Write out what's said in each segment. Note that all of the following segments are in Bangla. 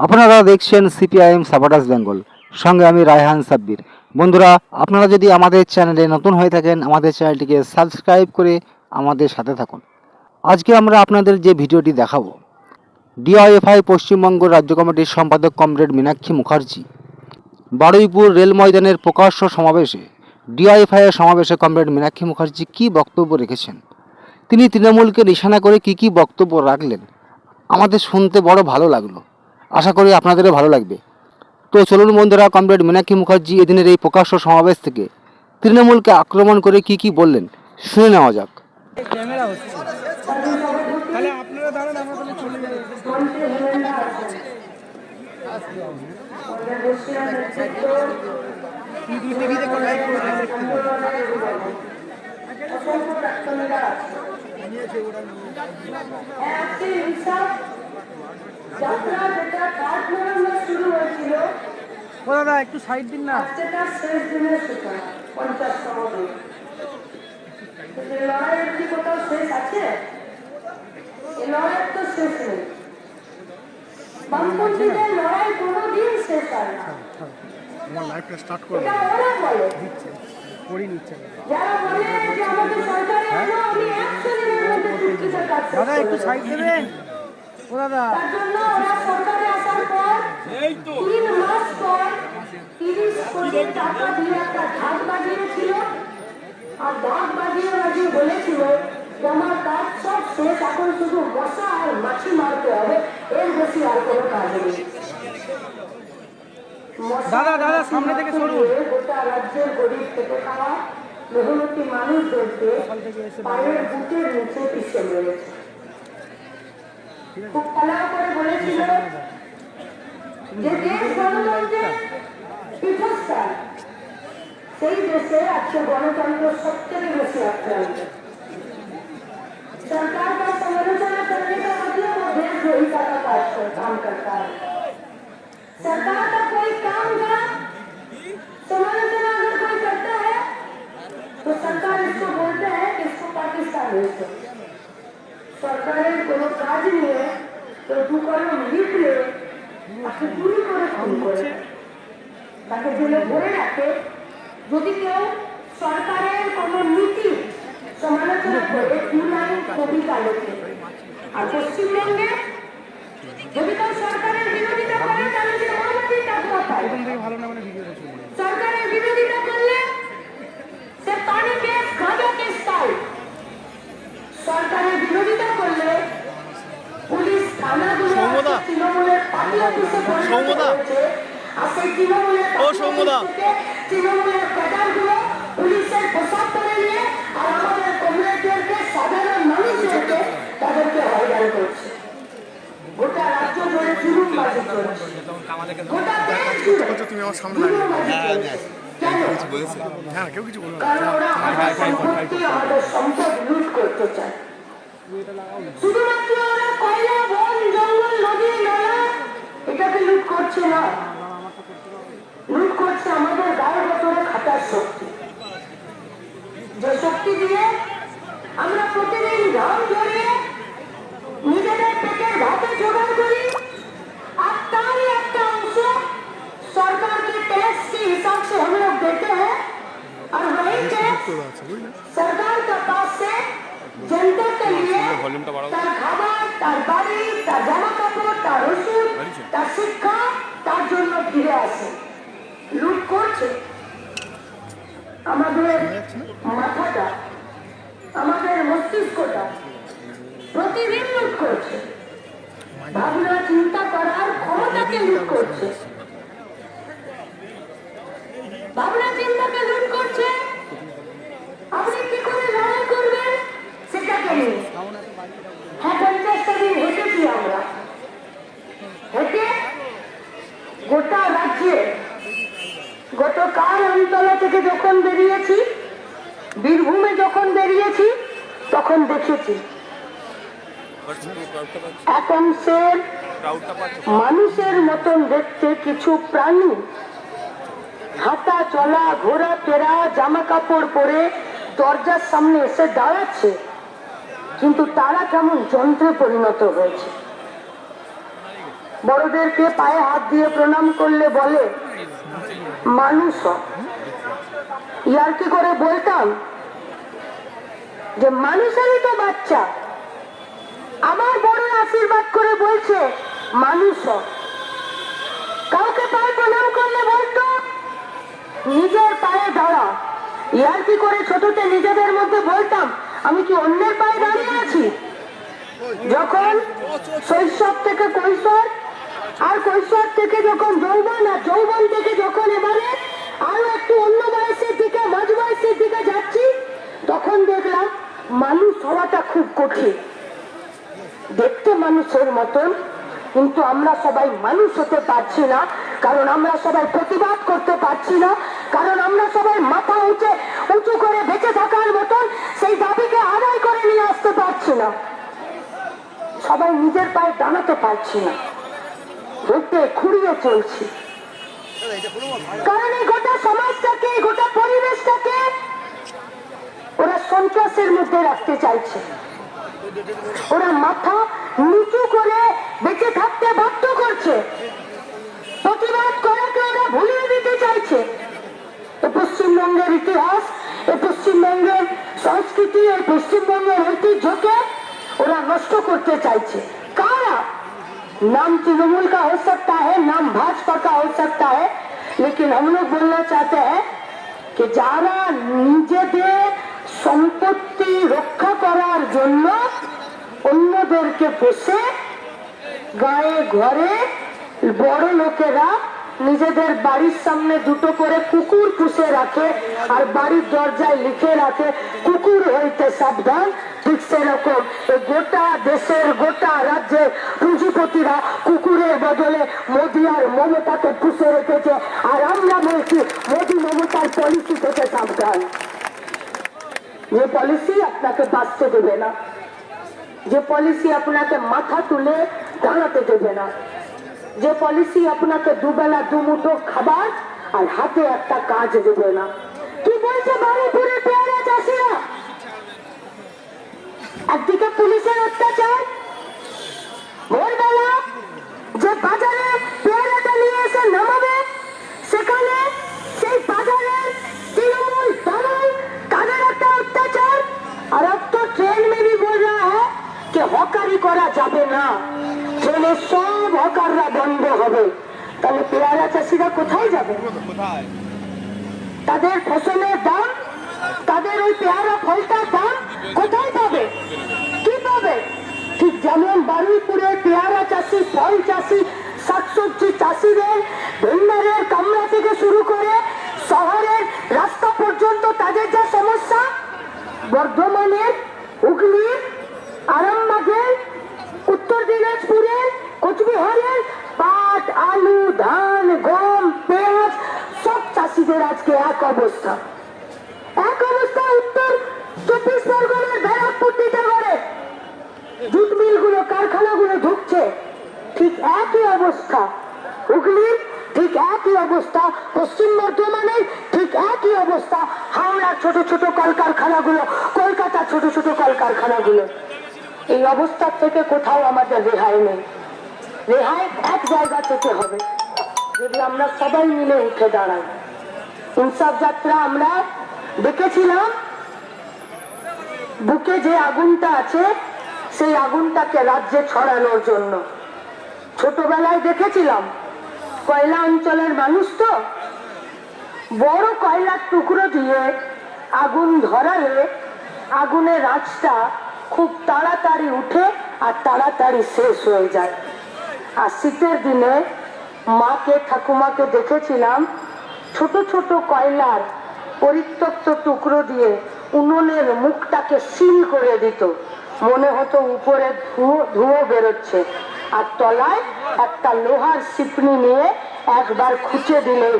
আপনারা দেখছেন সিপিআইএম সাপোর্টার্স বেঙ্গল। সঙ্গে আমি রায়হান সাব্বির। বন্ধুরা, আপনারা যদি আমাদের চ্যানেলে নতুন হয়ে থাকেন, আমাদের চ্যানেলটিকে সাবস্ক্রাইব করে আমাদের সাথে থাকুন। আজকে আমরা আপনাদের যে ভিডিওটি দেখাবো ডিআইএফআই পশ্চিমবঙ্গ রাজ্য কমিটির সম্পাদক কমরেড মীনাক্ষী মুখার্জি। বারুইপুর রেল ময়দানের প্রকাশ্য সমাবেশে ডিআইএফআই এর সমাবেশে কমরেড মীনাক্ষী মুখার্জি কী বক্তব্য রেখেছেন? তিনি তৃণমূলকে নিশানা করে কী কী বক্তব্য রাখলেন? আমাদের শুনতে বড় ভালো লাগল। আশা করি আপনাদেরও ভালো লাগবে। তো চলুন বন্ধুরা কমরেড মীনাক্ষী মুখার্জি এদিনের এই প্রকাশ্য সমাবেশ থেকে তৃণমূলকে আক্রমণ করে কি কি বললেন শুনে নেওয়া যাক। ক্যামেরা হচ্ছে তাহলে আপনারা দাঁড়ান আমরা তাহলে চলে যাই। তুই তুই টিভিতে কোন লাইভ করে দেখতে পাবি। একটি হিসাব যাত্রা যেটা কাঠমান্ডু শুরু হয়েছিল ও দাদা একটু সাইড দিন না। সেটা শেষ দিনের সূচনা পঞ্চাশতম দিন লড়াইয়ের কি কোথাও শেষ আছে এই লড়াইয়ের তো শেষ নেই বামপন্থীদের লড়াই কোনোদিন শেষ হয়? না আমার লাইভটা স্টার্ট করে নিচ্ছে দাদা একটু সাইড দেবেন? তার জন্য ওরা সরকারে আসার পর তিন মাস পর তিরিশ কোটি টাকা দিয়ে একটা ঢাক বাজিয়েছিল আর ঢাক বাজিয়ে বাজিয়ে বলেছিল যে আমার কাজ সব শেষ এখন শুধু মশা আর মাছি মারতে হবে এর বেশি আর কোনো কাজ নেই। দাদা, দাদা, সামনে থেকে সরুন। গোটা রাজ্যের গরিব খেটে খাওয়া মেহনতি মানুষদেরকে পায়ের বুটের নিচে পিছিয়ে মেরেছে। খুব খেলা করে বলেছিল যে দেশ গণতন্ত্রের পীঠস্থান সেই দেশে আজকে গণতন্ত্র সব থেকে বেশি আক্রান্ত सरकार का समालोचना करने का मतलब वो देशद्रोही का काज कर- काम करता है सरकार का कोई काम का समालोचना अगर कोई करता है तो सरकार इसको बोलते हैं कि इसको पाकिस्तान भेज दो সরকারের কোনো কাজ নিয়ে দু কলম লিখলে তাকে চুরি করে খুন করে তাকে জেলে ভরে রাখে। যদি কেউ সরকারের কোনো নীতি সমালোচনা করে দু লাইন কবিতা লেখে আর পশ্চিমবঙ্গে যদি কেউ সরকারের বিরোধিতা করে, তাহলে সে মানবাধিক টাকা পায় এরকম থেকে ভালো না মানে ভিডিওটা চলবে সরকারের বিরোধিতা করলে সে পানি কেস গাঁজা কেস পায় সরকারের বিরোধিতা করলে পুলিশ থানাগুলো তৃণমূলের পার্টি অফিসে পরিণত হয়েছে। আর সেই তৃণমূলের ও পার্টি সৌম্যদা। অফিস থেকে তৃণমূলের ক্যাডারগুলো পুলিশের পোশাক পরে নিয়ে আর আমাদের কমরেডদেরকে সাধারণ মানুষদেরকে তাদেরকে হয়রান করছে গোটা রাজ্য জুড়ে জুলুমবাজি চলছে গোটা দেশ জুড়ে তুমি আমার সামনে জুলুমবাজি চলছে কেন হ্যাঁ কেউ কিছু বলবে না কারণ ওরা সম্পত্তি আমাদের সম্পদ লুট করতে চায় শুধুমাত্র ওরা কয়লা বন জঙ্গল নদী নালা এটাকে লুট করছে না লুট করছে আমাদের গায়ে ভেতরে খাটার শক্তি যে শক্তি দিয়ে আমরা প্রতিদিন ঘাম ঝরিয়ে নিজেদের পেটের ভাতে জোগাড় করি আর তারই একটা অংশ सरकार के टैक्स के हिसाब से हम लोग देते हैं और वही टैक्स তার খাবার তার বাড়ি তার জামা কাপড় তার ওষুধ তার শিক্ষা তার জন্য ফিরে আসে। লুট করছে। আমাদের মাথাটা আমাদের মস্তিষ্কটা প্রতিদিন লুট করছে। ভাবনা চিন্তা করার ক্ষমতাকে লুট করছে। ভাবনা চিন্তাকে লুট করছে। সেটাকে হ্যাঁ পঞ্চাশটা দিন হেঁটেছি আমরা হেঁটে গোটা রাজ্যে গতকাল আমতলা থেকে যখন বেরিয়েছি বীরভূমে যখন বেরিয়েছি তখন দেখেছি এক অংশের মানুষের মতন দেখতে কিছু প্রাণী হাঁটা চলা, ঘোরা, ফেরা, জামা কাপড় পরে দরজার সামনে এসে দাঁড়াচ্ছে। কিন্তু তারা কেমন যন্ত্রে পরিণত হয়েছে বড়দেরকে পায়ে হাত দিয়ে প্রণাম করলে বলে, মানুষ। ইয়ার কি করে বলতাম যে মানুষেরই তো বাচ্চা আমার বড় আশীর্বাদ করে বলছে, মানুষ। কাউকে পায়ে প্রণাম করলে বলতো, নিজের পায়ে দাঁড়া ইয়ার কি করে ছোটতে নিজেদের মধ্যে বলতাম আমি কি অন্যের পায়ে দাঁড়িয়ে আছি? যখন শৈশব থেকে কৈশোর, আর কৈশোর থেকে যখন যৌবন, আর যৌবন থেকে যখন এবারে আরও একটু অন্য বয়সের দিকে, মাঝ বয়সের দিকে যাচ্ছি, তখন দেখলাম মানুষ হওয়াটা খুব কঠিন। দেখতে মানুষের মতন, কিন্তু আমরা সবাই মানুষ হতে পারছি না, কারণ আমরা সবাই প্রতিবাদ করতে পারছি না, কারণ আমরা সবাই মাথা উঁচে, উঁচু করে বেঁচে থাকার মতন, সেই দাবিকে আদায় করে নিয়ে আসতে পারছি না। সবাই নিজের পায়ে দাঁড়াতে পারছি না। হেঁটে খুঁড়িয়ে চলছি। কারণ এই গোটা সমাজটাকে গোটা পরিবেশটাকে ওরা সন্ত্রাসের মধ্যে রাখতে চাইছে। ওরা মাথা নিচু করে বেঁচে থাকতে বাধ্য করছে। প্রতিবাদ করাকে ওরা ভুলিয়ে দিতে চাইছে। এ পশ্চিমবঙ্গের ইতিহাস পশ্চিমবঙ্গের সংস্কৃতি এই পশ্চিমবঙ্গের ঐতিহ্যকে ওরা নষ্ট করতে চাইছে কারা नाम तृणमूल का हो सकता है नाम भाजपा का हो सकता है लेकिन हम लोग बोलना चाहते हैं कि যারা নিজেদের সম্পত্তি রক্ষা করার জন্য অন্যদেরকে পোষে গায়ে ঘরে বড় লোকেরা নিজেদের বাড়ির সামনে দুটো করে কুকুর পুষে রাখে আর বাড়ির দরজায় লিখে রাখে, কুকুর হইতে সাবধান। ঠিক সেরকম। গোটা দেশের, গোটা রাজ্যের পুঁজিপতিরা কুকুরের বদলে মোদি আর মমতাকে পুষে রেখেছে। আর আমরা বলছি, মোদি মমতার পলিসি থেকে সাবধান। যে পলিসি আপনাকে বাঁচতে দেবে না। যে পলিসি আপনাকে মাথা তুলে দাঁড়াতে দেবে না। যে পলিসি আপনাকে দুবেলা, দুমুঠো খাবার আর হাতে একটা কাজ দেবে না। কি বলছে বারুইপুরের পেয়ারা চাষিরা? একদিকে পুলিশের অত্যাচার চাষিরা কোথায় যাবে? তাদের ফসলের দাম, তাদের ওই পেয়ারা ফলটার দাম কোথায় পাবে? কি পাবে? ঠিক যেমন বারুইপুরের পেয়ারা চাষি, ফল চাষি, শাকসবজি চাষিদের ভেন্ডারের কামরা থেকে শুরু করে শহরের রাস্তা পর্যন্ত তাদের যা সমস্যা, বর্ধমানের হুগলির, আরামবাগের, উত্তর দিনাজপুরের কোচবিহারের পাট আলু ধান গম পেঁয়াজ সব চাষিদের আজকে এক অবস্থা। এক অবস্থা উত্তর চব্বিশ পরগনার ব্যারাকপুর টিটাগড়ে জুট মিলগুলো, কারখানাগুলো ঢুকছে। ঠিক একই অবস্থা। হুগলির ঠিক একই অবস্থা। পশ্চিম বর্ধমানের ঠিক একই অবস্থা। হাওড়ার ছোট ছোট কলকারখানাগুলো, কলকাতা ছোট ছোট কলকারখানাগুলো। এই অবস্থা থেকে কোথাও আমাদের রেহাই নেই। রেহাই এক জায়গা থেকে হবে। যদি আমরা সবাই মিলে উঠে দাঁড়াই। ইনসাফ যাত্রা আমরা দেখেছিলাম। বুকে যে আগুনটা আছে, সেই আগুনটাকে রাজ্যে ছড়ানোর জন্য। ছোটবেলায় দেখেছিলাম, কয়লা অঞ্চলের মানুষ তো, বড় কয়লার টুকরো দিয়ে আগুন ধরালে আগুনের আঁচটা খুব তাড়াতাড়ি উঠে আর তাড়াতাড়ি শেষ হয়ে যায়। আর শীতের দিনে মাকে, ঠাকুমাকে দেখেছিলাম ছোট ছোট কয়লার পরিত্যক্ত টুকরো দিয়ে উনুনের মুখটাকে সিল করে দিত। মনে হতো উপরে ধুয়ো ধুয়ো বেরোচ্ছে। আর তলায় একটা লোহার সিপনি নিয়ে একবার খুঁচে দিলে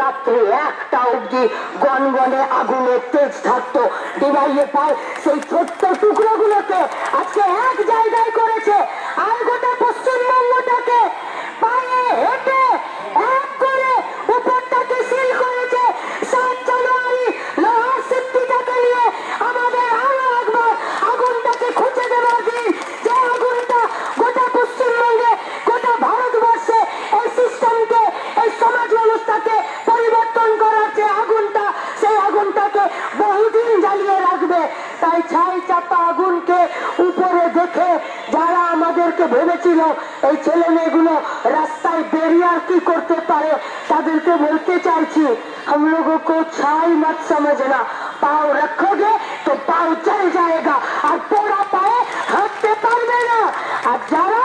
রাত্রে একটা অবধি গনগনে আগুনের তেজ থাকতো ডিবাইয়ে পায় সেই ছোট্ট টুকরোগুলোকে আজকে এক জায়গায় করেছে। আর গোটা পশ্চিমবঙ্গটাকে পায়ে হেঁটে আমাদেরকে ভেবেছিল এই ছেলে মেয়েগুলো রাস্তায় বেরিয়ে আর কি করতে পারে তাদেরকে বলতে চাইছি हम लोगों को छाई मत समझना पाव रखोगे तो पाव चल जाएगा আর পোড়া পায়ে হাঁটতে পারবে না আর যারা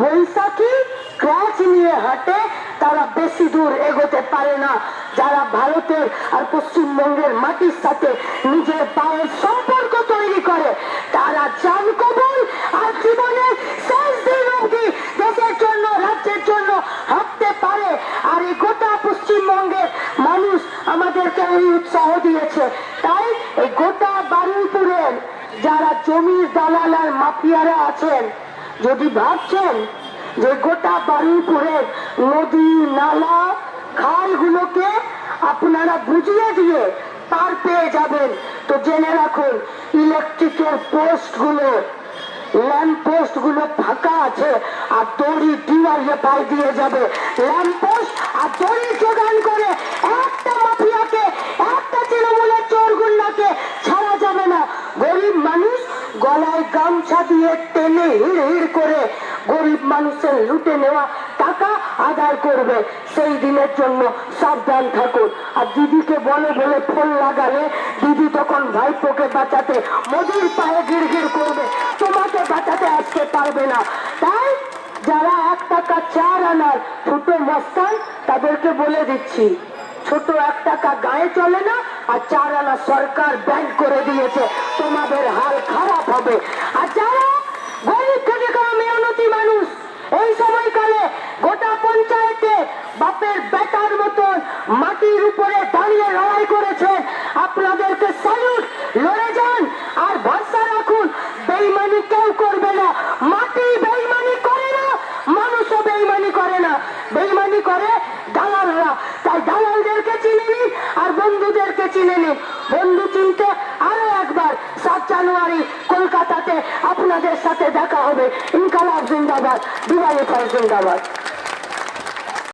বৈশাখী ক্র্যাচ নিয়ে হাঁটে তারা বেশি দূর এগোতে পারে না যারা ভারতের আর পশ্চিমবঙ্গের মাটির সাথে নিজের পায়ের সম্পর্ক তৈরি করে জান কবুল আর জীবনের শেষ দেশের জন্য, রাজ্যের জন্য হাঁটতে পারে। আর এই গোটা পশ্চিমবঙ্গের মানুষ আমাদেরকে এই উৎসাহ দিয়েছে। তাই এই গোটা বারুইপুরের যারা জমির দালাল আর মাফিয়ারা আছেন, যদি ভাবছেন যে গোটা বারুইপুরের নদী, নালা, খালগুলোকে আপনারা বুঝিয়ে দিয়ে পার পেয়ে যাবেন তো জেনে রাখুন ইলেকট্রিকের পোস্টগুলো ফাঁকা আছে আর দড়ি পাই দিয়ে যাবে। পোস্ট আর দড়ি যোগান করে একটা মাফিয়াকে, একটা তৃণমূলের চোর গুন্ডাকে ছাড়া যাবে না। গরিব মানুষ গলায় গামছা দিয়ে টেনে হিড় হিড় করে গরিব মানুষের লুটে নেওয়া টাকা আদায় করবে। সেই দিনের জন্য সাবধান থাকুন। আর দিদিকে বলে বলে ফোন লাগালে দিদি তখন ভাইপোকে বাঁচাতে মোদির পায়ে গির গির করবে। তোমাকে বাঁচাতে আসতে পারবে না। তাই যারা এক টাকা চার আনার ছোট মস্তান, তাদেরকে বলে দিচ্ছি, ছোট এক টাকা গায়ে চলে না, আর চার আনা সরকার ব্যাংক করে দিয়েছে। তোমাদের হাল খারাপ হবে। আর যারা গরিব থেকে কম মেহনতি মানুষ, এই সময়কালে গোটা পঞ্চায়েতে বাপের বেটার মতন মাটির উপরে দাঁড়িয়ে লড়াই করেছে। আপনাদেরকে স্যালুট লড়ে যান আর ভরসা রাখুন বেইমানি কেউ করবে না মাটি বেইমানি করে না মানুষও বেইমানি করে না বেইমানি করে দালালরা তাই দালালদেরকে চিনে নিন আর বন্ধুদেরকে চিনে নিন বন্ধু চিনতে আরও একবার সাত জানুয়ারি কলকাতাতে আপনাদের সাথে দেখা হবে ইনকালাব জিন্দাবাদ দিওয়ালি জিন্দাবাদ